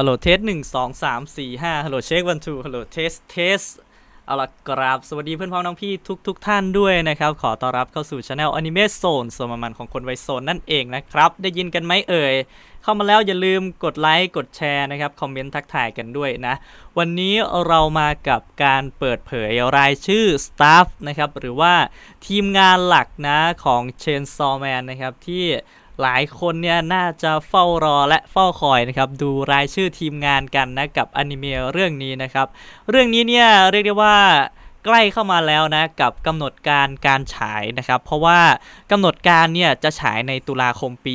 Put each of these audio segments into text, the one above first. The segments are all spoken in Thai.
ฮัลโหลเทสหนึ่งสองสามสี่ห้าฮัลโหลเช็ควันทูฮัลโหลเทสเทสเอาละกราบ สวัสดีเพื่อนพ้องน้องพี่ทุกทุกท่านด้วยนะครับ ขอต้อนรับเข้าสู่ช anel Anime Zone ส่วนมันของคนวัยโซนนั่นเองนะครับ ได้ยินกันไหมเอ่ย เข้ามาแล้วอย่าลืมกดไลค์ กดแชร์นะครับ คอมเมนต์ทักทายกันด้วยนะ วันนี้เรามากับการเปิดเผยรายชื่อ Staff นะครับ หรือว่าทีมงานหลักนะของ Chainsaw Man นะครับที่ หลายคนเนี่ยน่าจะเฝ้ารอและเฝ้าคอยนะครับดูรายชื่อทีมงานกันนะกับอนิเมะเรื่องนี้นะครับ เรื่องนี้เนี่ยเรียกได้ว่า ใกล้เข้ามาแล้วนะกับกำหนดการการฉายนะครับ เพราะว่ากำหนดการเนี่ยจะฉายในตุลาคมปี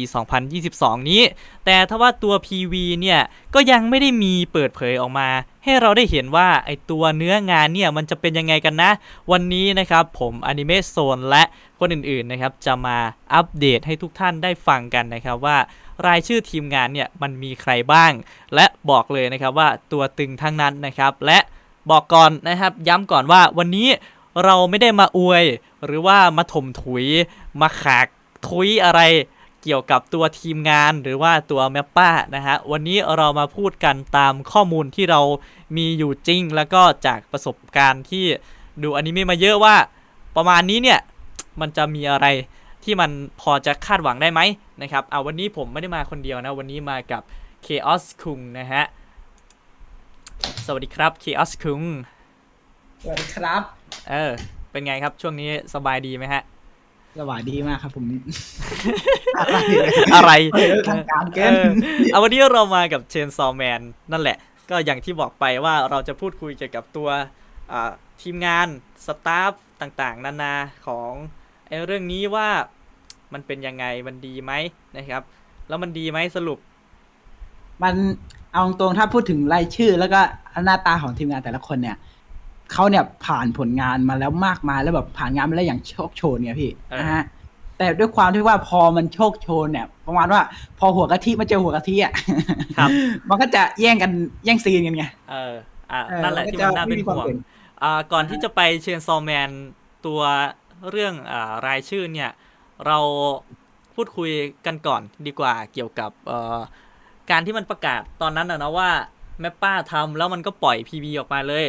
2022 นี้ แต่ถ้าว่าตัว PV เนี่ยก็ยังไม่ได้มีเปิดเผยออกมา ให้เราได้เห็นว่าไอตัวเนื้องานเนี่ยมันจะเป็นยังไงกันนะ วันนี้นะครับผมอนิเมะโซนและคนอื่นๆนะครับจะมาอัปเดตให้ทุกท่านได้ฟังกันนะครับว่ารายชื่อทีมงานเนี่ยมันมีใครบ้าง และบอกเลยนะครับว่าตัวตึงทั้งนั้นนะครับและ บอกก่อนนะครับ ย้ำก่อนว่าวันนี้เราไม่ได้มาอวย หรือว่ามาถมถุย มาขากทุยอะไรเกี่ยวกับตัวทีมงานหรือว่าตัวแมปป้านะฮะ วันนี้เรามาพูดกันตามข้อมูลที่เรามีอยู่จริง แล้วก็จากประสบการณ์ที่ดูอนิเมะมาเยอะว่าประมาณนี้เนี่ย มันจะมีอะไรที่มันพอจะคาดหวังได้ไหมนะครับ เอาวันนี้ผมไม่ได้มาคนเดียวนะ วันนี้มากับ Chaos คุงนะฮะ สวัสดีครับ Chaos คุงสวัสดีครับ เออ เป็นไงครับช่วงนี้สบายดีไหมฮะ สวัสดีมากครับผม อะไรเออทางการเกินออเอาวันนี้เรามากับเชนซอแมนนั่นแหละ ก็อย่างที่บอกไปว่าเราจะพูดคุยเกี่ยวกับตัวอ่าทีมงานสตาฟต่างๆ นานาของไอ้เรื่องนี้ว่ามันเป็นยังไงมันดีไหมนะครับ แล้วมันดีไหมสรุป มัน เอาตรงๆถ้าพูดถึงรายชื่อ แล้วก็หน้าตาของทีมงานแต่ละคนเนี่ยเขาเนี่ยผ่านผลงานมาแล้วมากมายแล้วแบบผ่านงานมาแล้วอย่างโชคโชนเนี่ยพี่เออนะฮะแต่ด้วยความที่ว่าพอมันโชคโชนเนี่ย ประมาณว่าพอหัวกะทิมาเจอหัวกะทิอะครับมันก็จะแย่งกันแย่งซีนกันไงเอออ่าเออนั่นแหละมันก็ที่มันน่าจะไม่เป็นมีความห่วงเป็นอ่าก่อนที่จะไปเชนซอแมนตัวเรื่องอ่ารายชื่อเนี่ย เราพูดคุยกันก่อนดีกว่าเกี่ยวกับเอ่อ การที่มันประกาศตอนนั้นนะนะว่าแม่ป้าทำแล้วมันก็ปล่อย PV ออกมาเลย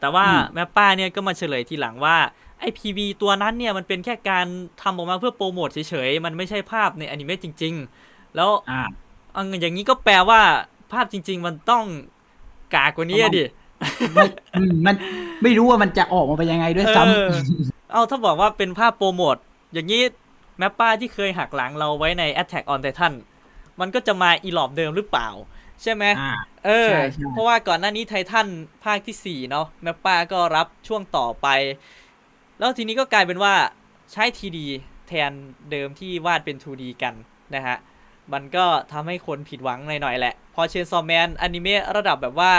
แต่ว่าอืมแม่ป้าเนี่ยก็มาเฉลยทีหลังว่าไอ้ PV ตัวนั้นเนี่ยมันเป็นแค่การทำออกมาเพื่อโปรโมทเฉยๆ มันไม่ใช่ภาพในอนิเมะจริง ๆ แล้วอ่าเอาอย่างนี้ก็แปลว่าภาพจริง ๆ มันต้องกากกว่านี้อะดิไม่อืมมันไม่รู้ว่ามันจะออกมาเป็นยังไงด้วยซ้ำเออเอาถ้าบอกว่าเป็นภาพโปรโมทอย่างนี้แมปป้าที่เคยหักหลังเราไว้ใน Attack on Titan มันก็จะมาอีหลอบเดิมหรือเปล่า ใช่ไหมอ่าเออใช่ใช่เพราะว่าก่อนหน้านี้ไททันภาคที่ 4 เนาะแมปป้าก็รับช่วงต่อไป แล้วทีนี้ก็กลายเป็นว่าใช้ TD แทนเดิมที่วาดเป็น 2D กันนะฮะ มันก็ทำให้คนผิดหวังหน่อยๆแหละ พอเชนซอแมนอนิเมะระดับแบบว่า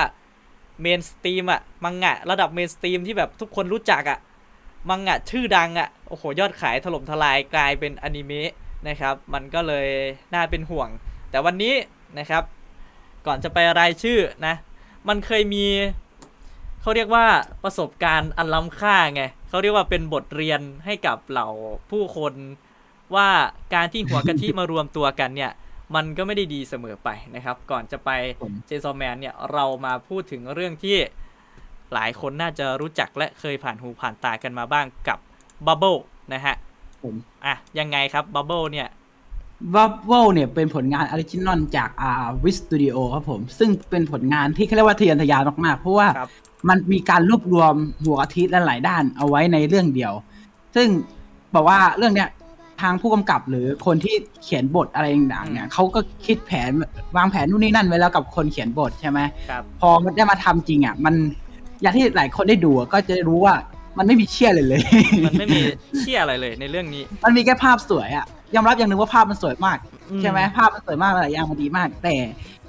เมนสตรีมอะมังงะระดับเมนสตรีมที่แบบทุกคนรู้จักอะมังงะชื่อดังอะโอ้โห ยอดขายถล่มทลายกลายเป็นอนิเมะนะครับ มันก็เลยน่าเป็นห่วง แต่วันนี้นะครับ ก่อนจะไปรายชื่อนะ มันเคยมีเขาเรียกว่าประสบการณ์อันล้ำค่าไงเขาเรียกว่าเป็นบทเรียนให้กับเหล่าผู้คนว่าการที่หัวกะทิมารวมตัวกันเนี่ย มันก็ไม่ได้ดีเสมอไปนะครับ ก่อนจะไปผมเจซอแมนเนี่ยเรามาพูดถึงเรื่องที่หลายคนน่าจะรู้จักและเคยผ่านหูผ่านตากันมาบ้างกับ Bubble นะฮะผมอะยังไงครับ Bubble เนี่ย วับเวลเนี่ยเป็นผลงานออริจินอลจากอ่าวิสตูดิโอครับผม ซึ่งเป็นผลงานที่เขาเรียกว่าทะเยอทะยานมากๆ เพราะว่าครับมันมีการรวบรวมหัวอาทิตย์และหลายด้านเอาไว้ในเรื่องเดียว ซึ่งบอกว่าเรื่องเนี้ยทางผู้กำกับหรือคนที่เขียนบทอะไรต่างๆเนี่ยเขาก็คิดแผนวางแผนนู่นนี่นั่นไว้แล้วกับคนเขียนบทใช่ไหม ครับ พอมันได้มาทำจริงอะมันอย่างที่หลายคนได้ดูอะก็จะรู้ว่ามันไม่มีเชี่ยเลยเลย มันไม่มีเชี่ยอะไรเลยในเรื่องนี้ มันมีแค่ภาพสวยอะ ยอมรับอย่างหนึ่งว่าภาพมันสวยมากอืมใช่ไหมภาพมันสวยมากหลายอย่างมันดีมาก แต่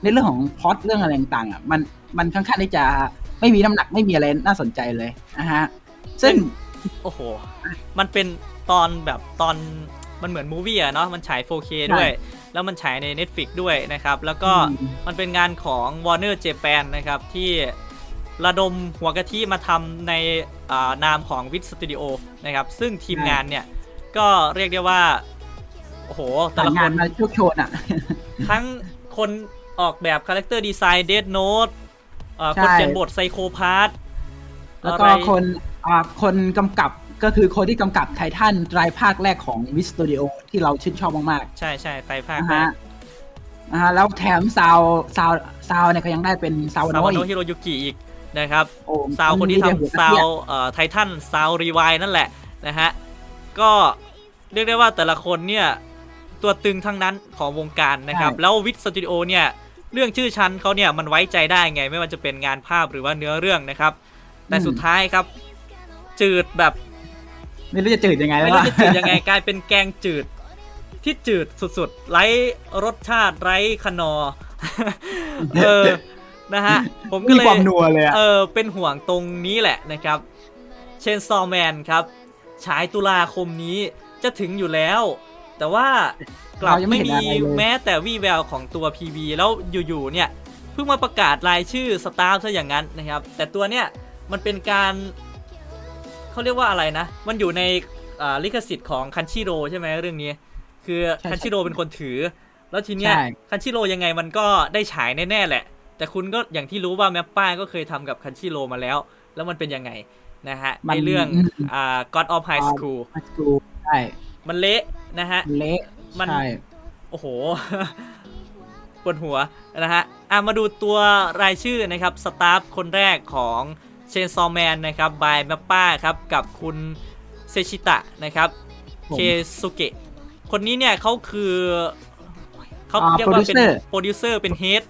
ในเรื่องของพล็อตเรื่องอะไรต่างๆอะมันมันค่อนข้างที่จะไม่มีน้ำหนักไม่มีอะไรน่าสนใจเลยนะฮะซึ่งโอ้โห มันเป็นตอนแบบตอนมันเหมือนมูวี่อะเนาะมันฉาย 4K ด้วย แล้วมันฉายใน Netflix ด้วยนะครับ แล้วก็อืมมันเป็นงานของ Warner Japan นะครับ ที่ระดมหัวกะทิมาทำในอ่านามของ Wit Studio นะครับ ซึ่งทีมงานเนี่ย ก็เรียกได้ว่า โอ้โห แต่แต่ละละคงานน มาโชคโชนอะทั้งคนออกแบบคาแรคเตอร์ดีไซน์เดดโนตใช่ คนเขียนบทไซโคพาร์ตแล้วก็คนอ่าคนกำกับก็คือคนที่กำกับไททันไตรภาคแรกของวิสตูดิโอที่เราชื่นชอบมากใช่ใช่ไตรๆภาคนะแรฮะกนะฮะแล้วแถมซาวซาวซาวเนี่ยก็ยังได้เป็นซาวซาวโนโนอีกฮิโรยุกิอีกนะครับ โอ้ซาวคนที่มีเดียหัวทำซาวกระเทียมเอ่อไททันซาวรีวายนั่นแหละนะฮะ ก็เรียกได้ว่าแต่ละคนเนี่ย ตัวตึงทั้งนั้นของวงการนะครับแล้ววิทสตูดิโอเนี่ยเรื่องชื่อชั้นเขาเนี่ยมันไว้ใจได้ไง ไม่ว่าจะเป็นงานภาพหรือว่าเนื้อเรื่องนะครับ แต่สุดท้ายครับ จืดแบบ ไม่รู้จะจืดยังไงแล้ไม่วรู้ล่ะจะจืดยังไงกลายเป็นแกงจืด ที่จืดสุดๆไร้รสชาติไร้คนอเออนะฮะผมก็มีเลยความนัวเลยอะเออเป็นห่วงตรงนี้แหละนะครับ เชนซอแมนครับ ฉายตุลาคมนี้จะถึงอยู่แล้ว แต่ว่ากลับเรายังไม่ไม่เห็นมีอะไรเลย แม้แต่วี่แววของตัว PV แล้วอยู่ๆเนี่ยเพิ่งมาประกาศรายชื่อสตาฟซะอย่างนั้นนะครับ แต่ตัวเนี้ยมันเป็นการเขาเรียกว่าอะไรนะ มันอยู่ในอ่าลิขสิทธิ์ของคันชิโร่ใช่ไหมเรื่องนี้ คือใช่คันชิโร่เป็นคนถือ แล้วทีเนี้ยใช่ คันชิโร่ยังไงมันก็ได้ฉายแน่ๆแหละ แต่คุณก็อย่างที่รู้ว่าแมปป้าก็เคยทำกับคันชิโร่มาแล้ว แล้วมันเป็นยังไงนะฮะมัน ในเรื่องอืมอ่า God of High School มาดูใช่ มันเละนะฮะ เละมัน ใช่โอ้โห ปวดหัวนะฮะ อะมาดูตัวรายชื่อนะครับ สตาฟคนแรกของเชนซอแมนนะครับบายแมปป้าครับ กับคุณเซชิตะนะครับ ผม เคซุเกะ คนนี้เนี่ยเขาคือเขาอ่าเรียกว่าเป็น producer โปรดิวเซอร์เป็นเฮด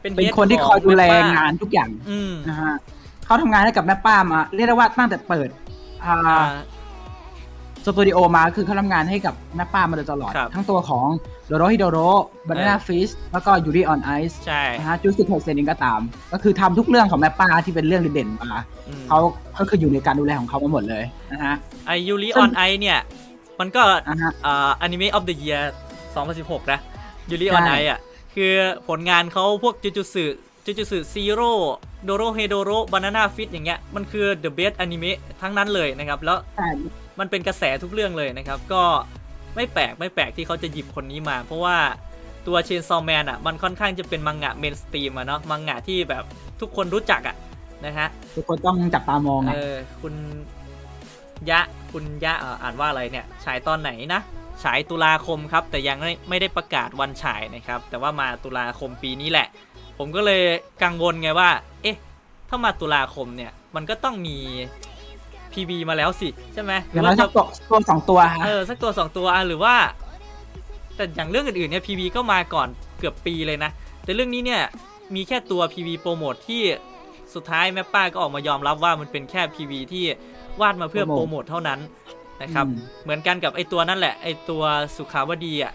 เป็นเป็น head คนที่ขคอยดูแล Mappa งานทุกอย่างอืมนะฮะเขาทำงานให้กับแม่ป้ามา เรียกได้ว่าตั้งแต่เปิดอ่าอ่า สตูดิโอมาคือเขาทำงานให้กับแม่ป้ามาโดยตลอด ครับทั้งตัวของโดโรฮิโดโรบานาน่าฟิสแล้วก็ยูริออนไอซ์ใช่นะฮะจูสิเทเซนเองก็ตาม ก็คือทำทุกเรื่องของแม่ป้าที่เป็นเรื่องเด่นๆมาอืม เขาก็คืออยู่ในการดูแลของเขามาหมดเลยนะฮะ ไอยูริซึ่องอนไอเนี่ย มันก็อ่าฮะอ่าอนิเมะออฟเดอะเยียร์2016 นะยูริอใช่อนไออะ คือผลงานเขาพวกจูจูสึจูจูสึซีโร่โดโรเฮโดโรบานาน่าฟิตอย่างเงี้ย มันคือ the best อนิเมะทั้งนั้นเลยนะครับ แล้วใช่ มันเป็นกระแสทุกเรื่องเลยนะครับ ก็ไม่แปลกไม่แปลกที่เขาจะหยิบคนนี้มา เพราะว่าตัวเชนซอแมนอะมันค่อนข้างจะเป็นมังงะเมนสตรีมอะเนาะมังงะที่แบบทุกคนรู้จักอะนะฮะทุกคนต้องจับตามองเออะอคุณยะคุณยะเอ่ออ่านว่าอะไรเนี่ยฉายตอนไหนนะฉายตุลาคมครับ แต่ยังไม่ไม่ได้ประกาศวันฉายนะครับ แต่ว่ามาตุลาคมปีนี้แหละ ผมก็เลยกังวลไงว่า เอ๊ะ ถ้ามาตุลาคมเนี่ย มันก็ต้องมี PB มาแล้วสิใช่ไหมหอรืย่างอน้อว่ายสัจะกตัวตัวสองตัวฮะเออสักตัวสองตัวอะหรือว่า แต่อย่างเรื่องอื่นๆเนี่ย PB ก็มาก่อนเกือบปีเลยนะ แต่เรื่องนี้เนี่ยมีแค่ตัว PV โปรโมทที่สุดท้ายแม่ป้าก็ออกมายอมรับว่ามันเป็นแค่ PV ที่วาดมาเพื่อโปรโมทเท่านั้นนะครับอืมเหมือนกันกับไอตัวนั่นแหละไอตัวสุขาวดีอะ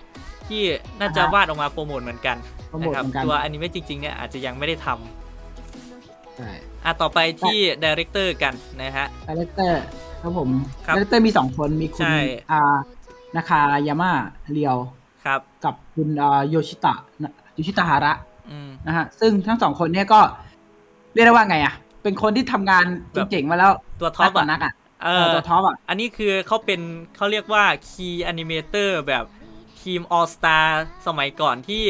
ที่น่าจะอ่าฮะวาดออกมาโปรโมทเหมือนกันโปรโมนะทครับเหมือนกันตัวอนิเมะจริงๆเนี่ยอาจจะยังไม่ได้ทำใช่ อะต่อไปที่ดีเรคเตอร์กันนะฮะคาแรคเตอร์ครับผมครับคาแรคเตอร์มีสองคนมีคุใช่ณอานาคายาม่าเรียวครับ กับคุณอ่าโยชิตะโยชิตะฮาระอืมนะฮะซึ่งทั้งสองคนเนี่ยก็เรียกได้ว่าไงอะ เป็นคนที่ทำงานแบบเจ๋งๆมาแล้วตัวท็อปนักต่อะนักอะเอเอออตัวท็อปอะอันนี้คือเขาเป็นเขาเรียกว่า Key Animator แบบทีม All Star สมัยก่อนที่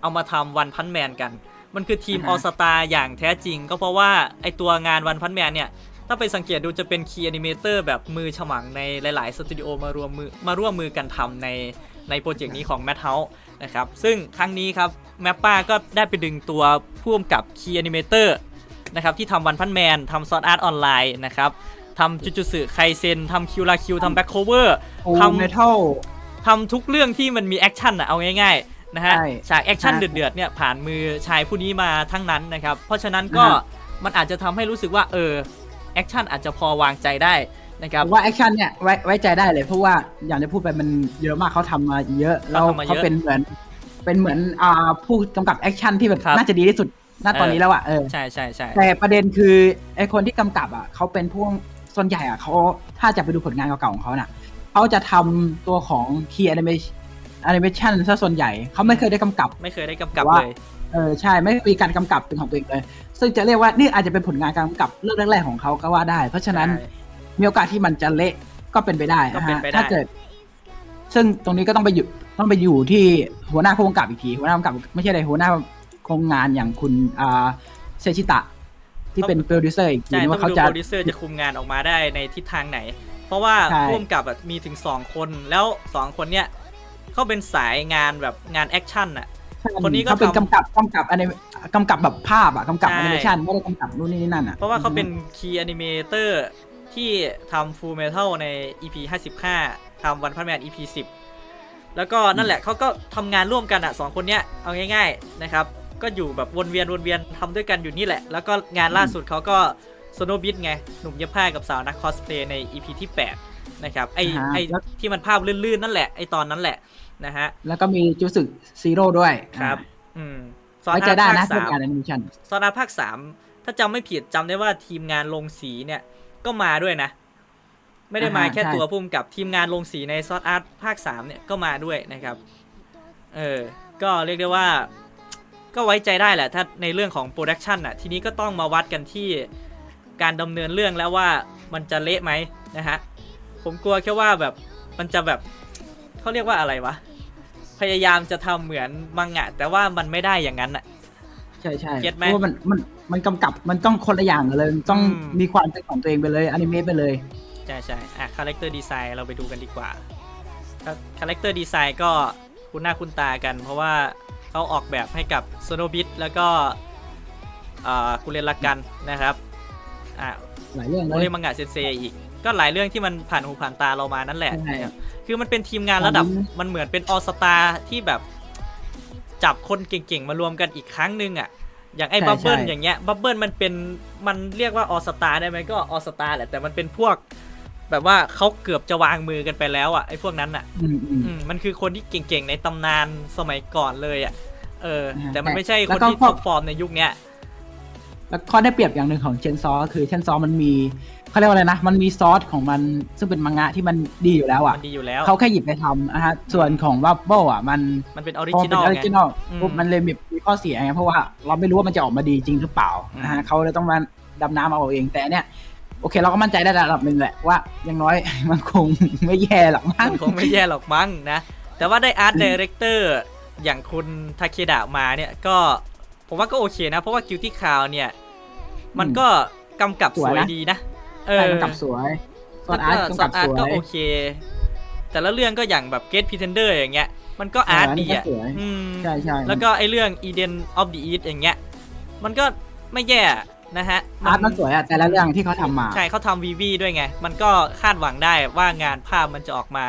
เอามาทำวันพันแมนกัน มันคือทีมอ่าฮะ All Star อย่างแท้จริง ก็เพราะว่าไอตัวงานวันพันแมนเนี่ย ถ้าไปสังเกตดูจะเป็น Key Animator แบบมือฉมังในหลาย ๆ สตูดิโอมารวมมือมาร่วมมือกันทำในในโปรเจกต์นี้ของ Mad House นะครับ ซึ่งครั้งนี้ครับแมปป้าก็ได้ไปดึงตัวพ่วมกับ Key Animator นะครับที่ทำวันพันแมนทำซอสอาร์ตออนไลน์นะครับทำจูจูสึไคเซนทำคิวราคิวทำแบ็คโคเวอร์โอ้ทำเมทัลทำทุกเรื่องที่มันมีแอคชั่นอะเอาง่ายๆ นะฮะ ใช่ฉากแอคชั่นฮะเดือดๆเนี่ยผ่านมือชายผู้นี้มาทั้งนั้นนะครับ เพราะฉะนั้นก็อ่าฮะ มันอาจจะทำให้รู้สึกว่าเออแอคชั่นอาจจะพอวางใจได้นะครับผมว่าแอคชั่นเนี่ยไว้ไว้ใจได้เลยเพราะว่าอย่างที่พูดไปมันเยอะมากเขาทำมาเยอะแล้วเขาทำมาเยอะเขาเป็นเหมือน เป็นเหมือนอ่าผู้กำกับแอคชั่นที่แบบครับ น่าจะดีที่สุดณตอนนี้แล้วอะเออ ใช่ใช่ใช่แต่ประเด็นคือไอคนที่กำกับอะเขาเป็นพวกส่วนใหญ่อะเขาถ้าจะไปดูผลงานเก่าๆของเขาน่ะเขาจะทำตัวของ key animation animation ซะส่วนใหญ่เขาไม่เคยได้กำกับ ไม่เคยได้กำกับว่า เลยเออใช่ไม่มีการกำกับเป็นของตัวเองเลย ซึ่งจะเรียกว่านี่อาจจะเป็นผลงานการกำกับเรื่องแรกๆของเขาก็ว่าได้ เพราะฉะนั้นใช่ มีโอกาสที่มันจะเละก็เป็นไปได้ก็นะเป็นฮะไปได้ ถ้าเกิด ซึ่งตรงนี้ก็ต้องไปอยู่ต้องไปอยู่ที่หัวหน้าผู้กำกับอีกทีหัวหน้าผู้กำกับไม่ใช่เลยหัวหน้าคงงานอย่างคุณอ่าเซชิตะ ที่เป็นโปรดิวเซอร์อีกทีใช่นึงต้องว่าเขาดูจะ โปรดิวเซอร์จะคุมงานออกมาได้ในทิศทางไหน เพราะว่าใช่ร่วมกับอะมีถึง 2 คนแล้ว 2 คนเนี้ย เขาเป็นสายงานแบบงานแอคชั่นอะคนนี้ก็เขาเป็นทำ กำกับกำกับอะไรกำกับแบบภาพอะกำกับใช่แอนิเมชันไม่ได้กำกับนู่นนี่นั่นอะเพราะว่าเขาเป็นคีย์แอนิเมเตอร์ที่ทำ Full Metal ใน EP 55ทำวันพันแมน EP 10 แล้วก็นั่นแหละเขาก็ทำงานร่วมกันอะสองคนเนี้ยเอาง่าย ๆนะครับ ก็อยู่แบบวนเวียนวนเวียนทำด้วยกันอยู่นี่แหละ แล้วก็งานล่าสุดเขาก็โซโนบิทไง หนุ่มเย็บผ้ากับสาวนักคอสเพลย์ใน EP ที่ 8 นะครับไอไอที่มันภาพลื่นๆนั่นแหละไอตอนนั้นแหละนะฮะแล้วก็มีจูสึซีโร่ด้วยครับอ่าอืมไว้ใจได้นะภาคเรื่องสามการแอนิเมชันซอนอาภาคสามถ้าจำไม่ผิดจำได้ว่าทีมงานลงสีเนี่ยก็มาด้วยนะ ไม่ได้มาแค่ตัวพุ่มกับทีมงานลงสีในซอสอาร์ตภาคสามเนี่ยก็มาด้วยนะครับ เออ ก็เรียกได้ว่า ก็ไว้ใจได้แหละ ถ้าในเรื่องของโปรดักชันอะ ทีนี้ก็ต้องมาวัดกันที่การดำเนินเรื่องแล้วว่ามันจะเละไหมนะฮะ ผมกลัวแค่ว่าแบบมันจะแบบเขาเรียกว่าอะไรวะ พยายามจะทำเหมือนมังงะ แต่ว่ามันไม่ได้อย่างนั้นอะใช่ใช่เก็ตไหมเพราะว่ามันมันมันกำกับมันต้องคนละอย่างกันเลยมันต้องอืม มีความเป็นของตัวเองไปเลยอนิเมะไปเลย ใช่ใช่อะคาแรคเตอร์ดีไซน์เราไปดูกันดีกว่าคาแรคเตอร์ดีไซน์ก็คุ้นหน้าคุ้นตากัน เพราะว่าเขาออกแบบให้กับโซโนบิ t แล้วก็อ่ากุเรนลักกันนะครับอะหลายเรื่องเลโอเรยมังงะเซนเซอีก ก็หลายเรื่องที่มันผ่านหูผ่านตาเรามานั่นแหละ ใช่นะครับคือมันเป็นทีมงานระดับตอนนี้มันเหมือนเป็นออสตาที่แบบ จับคนเก่งๆ มารวมกันอีกครั้งหนึ่งอะ อย่างไอ้ใช่บับเบิลใช่ อย่างเงี้ยบับเบิลมันเป็นมันเรียกว่าออสตาได้ไหมก็ออสตาแหละแต่มันเป็นพวก แบบว่าเขาเกือบจะวางมือกันไปแล้วอะไอ้พวกนั้นอะ อืมอืม อืมมันคือคนที่เก่งๆในตำนานสมัยก่อนเลยอะ เอออ่าแต่มันแต่ไม่ใช่แล้คนวก็ที่พวท็กอปฟอร์มในยุคเนี้ย แล้วข้อได้เปรียบอย่างหนึ่งของเชนซอคือเชนซอมันมี เขาเรียกว่าอะไรนะ มันมีซอสของมันซึ่งเป็นมังงะที่มันดีอยู่แล้วอะ มันดีอยู่แล้ว เขาแค่หยิบไปทำนะฮะ ส่วนของวับเบิลอะ มันมันเป็นออริพอจินเป็นอลออริไงจินอลอืมปุ๊บมันเลยมีมีข้อเสียไงเพราะว่าเราไม่รู้ว่ามันจะออกมาดีจริงหรือเปล่าอืมนะฮะเขาเลยต้องมาดำน้ำเอาเองแต่เนี่ยโอเคเราก็มั่นใจได้ระดับหนึ่งแหละว่าอย่างน้อยมันคงไม่แย่หรอกมั้งมันคงไม่แย่หรอกมั้งนะ แต่ว่าได้อาร์ตดีเรคเตอร์อย่างคุณทาเคดะมาเนี่ยก็ผมว่าก็โอเคนะ เพราะว่า Guilty Crown เนี่ย มันก็กำกับสวยดีนะ เอใช่อมันกับสวยซอแล้นวอาก็ร์ตซอกับนอาร์สตวยก็โอเค แต่ละเรื่องก็อย่างแบบ Gate Pretender อย่างเงี้ย มันก็อาร์ตดีอะเอออันนี้ก็สวย อืม ใช่ใช่แล้วก็ไอเรื่อง Eden of the East อย่างเงี้ย มันก็ไม่แย่นะฮะอาร์ตมันสวยอะแต่ละเรื่องที่เขาทำมา ใช่เขาทำวีวีด้วยไง มันก็คาดหวังได้ว่างานภาพมันจะออกมา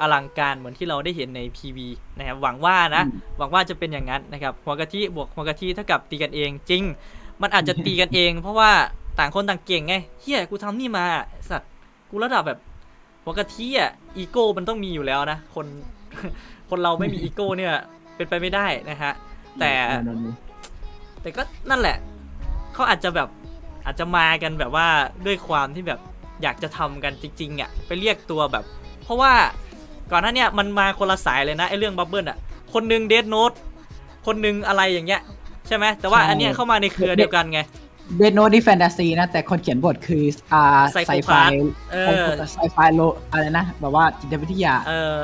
อลังการเหมือนที่เราได้เห็นใน PV นะครับหวังว่านะ อืม หวังว่าจะเป็นอย่างนั้นนะครับหัวกะทิบวกหัวกะทิเท่ากับตีกันเองจริง มันอาจจะตีกันเอง เพราะว่า ต่างคนต่างเก่งไงเฮียกูทำนี่มาไอ้สัตว์กูระดับแบบหัวกะทิอะอีโก้มันต้องมีอยู่แล้วนะคนคนเราไม่มีอีโก้เนี่ย เป็นไปไม่ได้นะฮะ แต่ แต่ก็นั่นแหละเขาอาจจะแบบอาจจะมากันแบบว่าด้วยความที่แบบอยากจะทำกันจริงๆอะไปเรียกตัวแบบ เพราะว่าก่อนหน้าเนี้ยมันมาคนละสายเลยนะไอ้เรื่องบับเบิลอะ คนหนึงเดดโน e คนหนึงอะไรอย่างเงี้ย ใช่ไหมแต่ว่าใช่อันเนี้ยเข้ามาในเครือเดียวกันไง เดนโนดีแฟนตาซีนะ แต่คนเขียนบทคืออ่าไซไฟ Psychopath เออไซไฟโลอะไรนะ แบบว่าจิตวิทยา เออ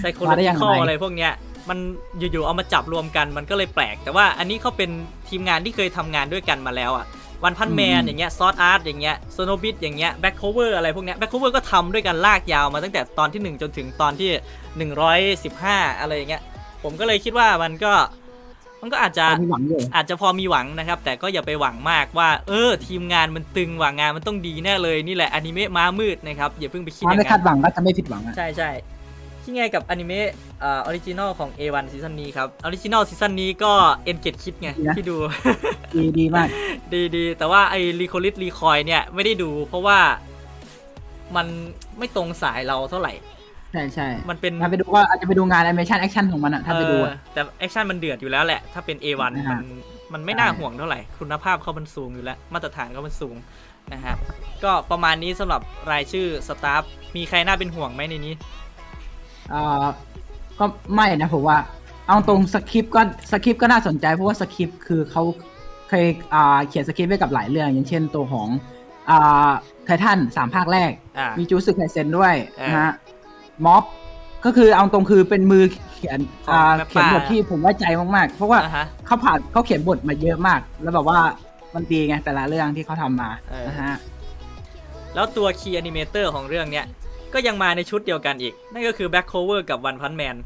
ไซโคโลมาได้จิยังคอไงอะไรพวกเนี้ย มันอยู่ๆเอามาจับรวมกันมันก็เลยแปลก แต่ว่าอันนี้เขาเป็นทีมงานที่เคยทำงานด้วยกันมาแล้วอะวันพันแมนอืมอย่างเงี้ยซอสอาร์ตอย่างเงี้ยโซโนบิทอย่างเงี้ยแบ็คโคเวอร์อะไรพวกเนี้ยแบ็คโคเวอร์ก็ทำด้วยกันลากยาวมาตั้งแต่ตอนที่ 1 จนถึงตอนที่ 115 อะไรอย่างเงี้ยผมก็เลยคิดว่ามันก็ มันก็อาจจะมีหวังอยู่อาจจะพอมีหวังนะครับ แต่ก็อย่าไปหวังมากว่า เออ ทีมงานมันตึงว่างานมันต้องดีแน่เลยนี่แหละอนิเมะม้ามืดนะครับอย่าเพิ่งไปคิดอถ้าย่างไม่นั้คาดนหวังก็จะไม่ผิดหวังอะใช่ใช่ที่ไงกับอนิเมะอ่าออริจินอลของ A1 ซีซั่นนี้ครับออริจินอลซีซั่นนี้ก็เอ็นเกตคิดไงที่ดู ดีดีมาก ดีดีแต่ว่าไอ้รีโคลิสรีคอยเนี่ยไม่ได้ดูเพราะว่ามันไม่ตรงสายเราเท่าไหร่ ใช่ใช่มันเป็นถ้าไปดูก็อาจจะไปดูงานแอนิเมชันแอคชั่นของมันอะถ้าไปดูเอออะ แต่แอคชั่นมันเดือดอยู่แล้วแหละ ถ้าเป็น A1 นะมัฮะนมันไม่น่าใช่ห่วงเท่าไหร่ คุณภาพเขามันสูงอยู่แล้ว มาตรฐานเขามันสูงนะฮะ ก็ประมาณนี้สำหรับรายชื่อสตาฟ มีใครน่าเป็นห่วงไหมในนี้อ่าก็ไม่นะผมว่า เอาตรงสคริปต์ก็สคริปต์ก็น่าสนใจเพราะว่าสคริปต์คือเขาเคยอ่าเขียนสคริปต์ไว้กับหลายเรื่อง อย่างเช่นตัวของอ่าไททันสามภาคแรก อ่า มีจูสึไคเซนด้วยอ่าน นะฮะ ม็อบ ก็คือเอาตรงคือเป็นมือเขียนของอ่าแม่เขียนป้าบทที่ผมไว้ใจมากๆ เพราะว่าอ่าฮะ เขาผ่านเขาเขียนบทมาเยอะมาก แล้วแบบว่ามันดีไงแต่ละเรื่องที่เขาทำมาเออนะฮะ แล้วตัวคีย์แอนิเมเตอร์ของเรื่องเนี้ย ก็ยังมาในชุดเดียวกันอีก นั่นก็คือแบ็คโคเวอร์กับวันพันแมน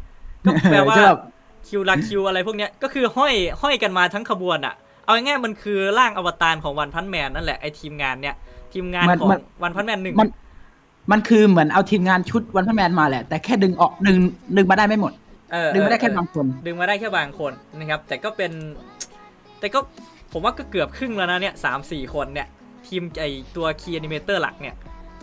ก็แปลว่าจะแบบคิวลักคิวอะไรพวกเนี้ยก็คือห้อยห้อยกันมาทั้งขบวนอะเอาง่ายๆมันคือร่างอวตารของวันพันแมนนั่นแหละไอทีมงานเนี้ยทีมงานมันของมัน วันพันแมนหนึ่งมัน มันคือเหมือนเอาทีมงานชุดวันพันแมนมาแหละ แต่แค่ดึงออกดึงดึงมาได้ไม่หมด เออดึงมาได้เออแค่บางคน ดึงมาได้แค่บางคนนะครับ แต่ก็เป็น แต่ก็ผมว่าก็เกือบครึ่งแล้วนะเนี่ยสามสี่คนเนี่ย ทีมไอตัวคีย์แอนิเมเตอร์หลักเนี่ย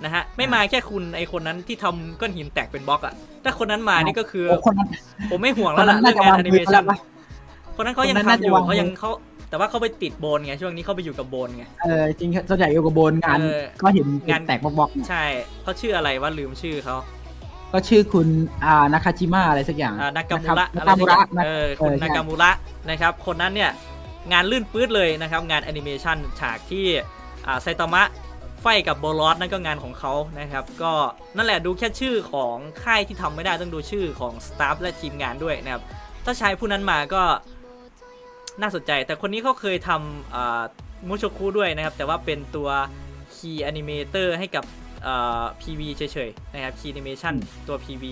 นะฮะไม่มาแค่คุณไอคนนั้นที่ทำก้อนหินแตกเป็นบล็อกอะถ้าคนนั้นมานี่ก็คือโอ้คนนั้นผมไม่ห่วงคแล้วนนั้ล่ะนเรื่น่าองจะงานวางแอนิมืเมอชัแล้นวปะคนนั้นเขายังคนนั้นทำอยู่น่าจะวางเขายังมือเขา แต่ว่าเขาไปติดโบนไงช่วงนี้เขาไปอยู่กับโบนไง เออจริงๆส่วนใหญ่อยู่กับโบนงาน เออก็เห็นงานแตกบล็อกๆเนี่ยใช่เขาชื่ออะไรว่าลืมชื่อเขาก็ชื่อคุณอ่านาคาจิมะอะไรสักอย่างอ่านากามูคระบอะไรนากามูระสักอย่างเออคุณเออใช่นากามูระนะครับคนนั้นเนี่ยงานลื่นปื๊ดเลยนะครับงานแอนิเมชันฉากที่อ่าไซตามะไฟกับโบลอสนั่นก็งานของเขานะครับก็นั่นแหละดูแค่ชื่อของค่ายที่ทำไม่ได้ต้องดูชื่อของสตาฟและทีมงานด้วยนะครับถ้าใช้ผู้นั้นมาก็ น่าสนใจ แต่คนนี้เขาเคยทำอ่ามูโชคุด้วยนะครับ แต่ว่าเป็นตัว Key Animator ให้กับอ่า PV เฉยๆ นะครับ Key Animation ตัว PV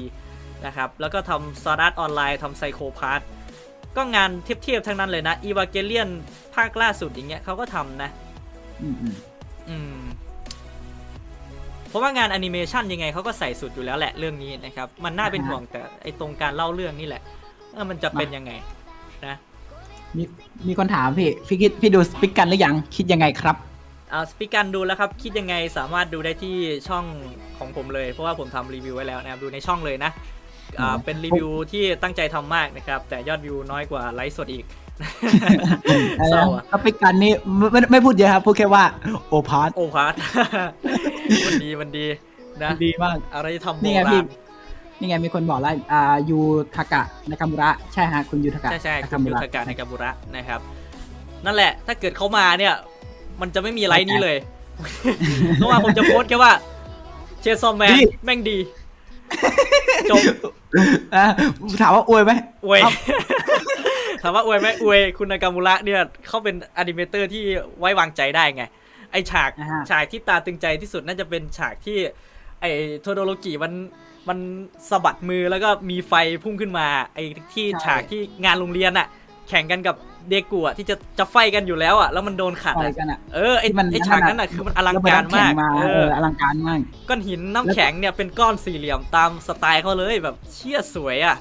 นะครับ แล้วก็ทำ Sword Art Online ทำ Psycho Pass ก็งานเทียบๆทั้งนั้นเลยนะ Evangelion ภาคล่าสุดอย่างเงี้ยเขาก็ทำนะอืมอืมอืมเพราะว่างานแอนิเมชันยังไงเขาก็ใส่สุดอยู่แล้วแหละเรื่องนี้นะครับ มันน่าเป็นห่วงแต่ไอตรงการเล่าเรื่องนี่แหละว่ามันจะเป็นยังไงนะ มีมีคนถามพี่พี่คิดพี่ดูสปิกกันหรือยังคิดยังไงครับเอาสปิกันดูแล้วครับ คิดยังไงสามารถดูได้ที่ช่องของผมเลย เพราะว่าผมทำรีวิวไว้แล้วนะครับดูในช่องเลยนะอ่าอืมเป็นรีวิวที่ตั้งใจทำมากนะครับ แต่ยอดวิวน้อยกว่าไลฟ์สดอีกเอเศร้าออะสปิกกันนี่ไม่ไม่ไม่พูดเยอะครับพูดแค่ว่าโอพาร์ตโอพาร์ทมันดีมันดีนะดีมากอะไรที่ทำโบนี่ไงราพี่ณ นี่ไงมีคนบอกแล้วอ่ายูทากะนากามุระใช่ฮะคุณยูทากะใช่ใช่นาคุกาณมุยูระทากาในกาบุระนะครับ นั่นแหละ ถ้าเกิดเขามาเนี่ย มันจะไม่มีไลน์นี้เลยเพราะว่าผมจะโพสต์แค่ว่า เชซอมแมนแม่งดีจบอะถามว่าอวยไหมอวยครับถามว่าอวยไหมอวยคุณนากามูระเนี่ยเขาเป็นอนิเมเตอร์ที่ไว้วางใจได้ไง ไอฉากอ่าฮะฉากที่ตาตึงใจที่สุดน่าจะเป็นฉากที่ ไอโทโดโรกิมัน มันสะบัดมือแล้วก็มีไฟพุ่งขึ้นมาไอที่ฉากที่งานโรงเรียนอะแข่งกันกับเดกูอะที่จะจะไฟกันอยู่แล้วอะแล้วมันโดนขัดอะไรอะกันอะ เออไอที่มันไอฉากนั้นอะคือมันอลังแล้วไปการน้ำแข็มางกมาเอเออออลังการมาก ก้อนหินน้ำแข็งเนี่ยเป็นก้อนสี่เหลี่ยมตามสไตล์เขาเลยแบบเชี่ยสวยอะ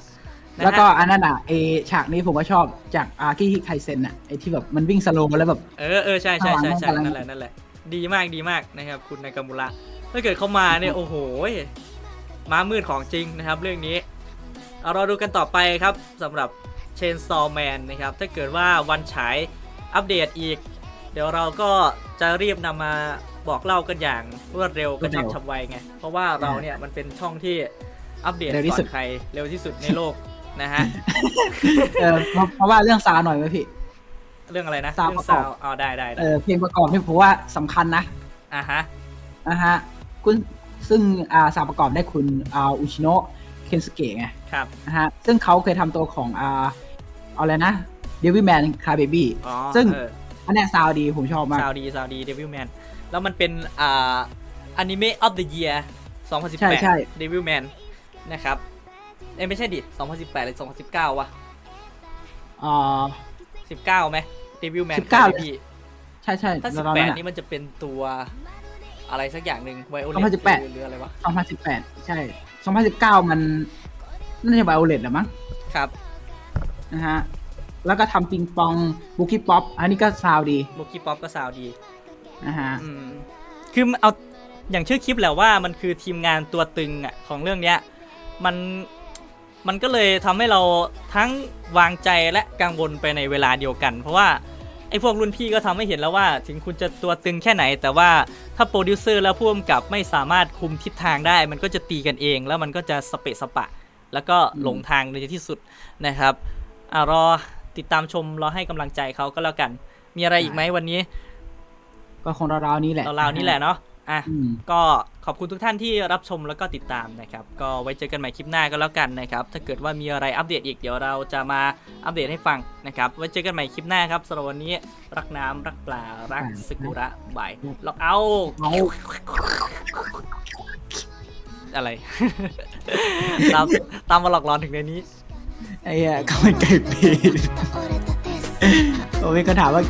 นะฮะ แล้วก็อันนั้นอะเอฉากนี้ผมก็ชอบจากอากิฮิไคเซนอะไอที่แบบมันวิ่งสโลว์แล้วแบบ เออเออใช่ใช่ใช่ใช่ข้างหลังนั่นแหละนั่นแหละ ดีมากดีมากนะครับ คุณนากามุระถ้าเกิดเขามาเนี่ยโอ้โห ม้ามืดของจริงนะครับ เรื่องนี้เอาเราดูกันต่อไปครับสำหรับ Chainsaw Man นะครับ ถ้าเกิดว่าวันฉายอัปเดตอีก เดี๋ยวเราก็จะรีบนำมาบอกเล่ากันอย่างรวดเร็วกระชับฉับไวไง เพราะว่าเราเนี่ยมันเป็นช่องที่อัปเดตเร็วที่ก่อสุดนใครเร็วที่สุดในโลกนะฮะเออเพราะเพราะว่าเรื่องซาวหน่อยไหมพี่ เรื่องอะไรนะซาวเรื่องประกอบซาวเอาได้ได้เอได้อเพลงประกอบนี่ผมว่าสำคัญนะอะฮะนะฮะคุณ ซึ่งอ่าสาวประกอบได้คุณอ่าอุชิโนะเคนสเกะไงครับนะฮะซึ่งเขาเคยทำตัวของอ่าเอาอะไรนะเดวิ l แมนคาเบบี้อ๋อซึ่งเอออันเนี้ยซาวดีผมชอบมากซาวดีซาวดีเดวิลแมนแล้วมันเป็นอ่าอนิเมะออฟเดอะเยียร์ใช่ใช่2018เดวิลแมนนะครับเอ้ยไม่ใช่ดิ 2018 หรือ 2019 วะอ่า19ไหมเดวิลแมน19พี่ใช่ใช่ถ้าตอนนั้น18อะนี่มันจะเป็นตัว อะไรสักอย่างหนึ่งไวโอเล2018หรืออะไรวะ2018 ใช่ 2019 มันน่าจะไบโอเลตแหละมั้งครับ นะฮะ แล้วก็ทำปิงปองบุกี้ป๊อปอันนี้ก็ซาวดีบุกี้ป๊อปก็ซาวดีนะฮะอืมคือเอาอย่างชื่อคลิปแหละว่ามันคือทีมงานตัวตึงอะของเรื่องเนี้ย มันมันก็เลยทำให้เราทั้งวางใจและกังวลไปในเวลาเดียวกัน เพราะว่า ไอ้พวกรุ่นพี่ก็ทำให้เห็นแล้วว่า ถึงคุณจะตัวตึงแค่ไหน แต่ว่าถ้าโปรดิวเซอร์และผู้กำกับไม่สามารถคุมทิศทางได้ มันก็จะตีกันเอง แล้วมันก็จะสเปะสปะ แล้วก็หลงทางในที่สุดนะครับอ่ารอติดตามชมรอให้กำลังใจเขาก็แล้วกัน มีอะไรอีกไหมวันนี้ ก็คงราวๆนี้แหละเราๆนี่แหละเนาะอะอืมก็ขอบคุณทุกท่านที่รับชมแล้วก็ติดตามนะครับ ก็ไว้เจอกันใหม่คลิปหน้าก็แล้วกันนะครับ ถ้าเกิดว่ามีอะไรอัปเดตอีกเดี๋ยวเราจะมาอัปเดตให้ฟังนะครับ ไว้เจอกันใหม่คลิปหน้าครับสำหรับวันนี้รักน้ำรักปลารักสกุระบายล็อกเอาอาอะไรตามตามมาหลอกหลอนถึงในนี้ไอ้เหี้ยข้าวมันไก่ปีโอ้ยก็ถามว่า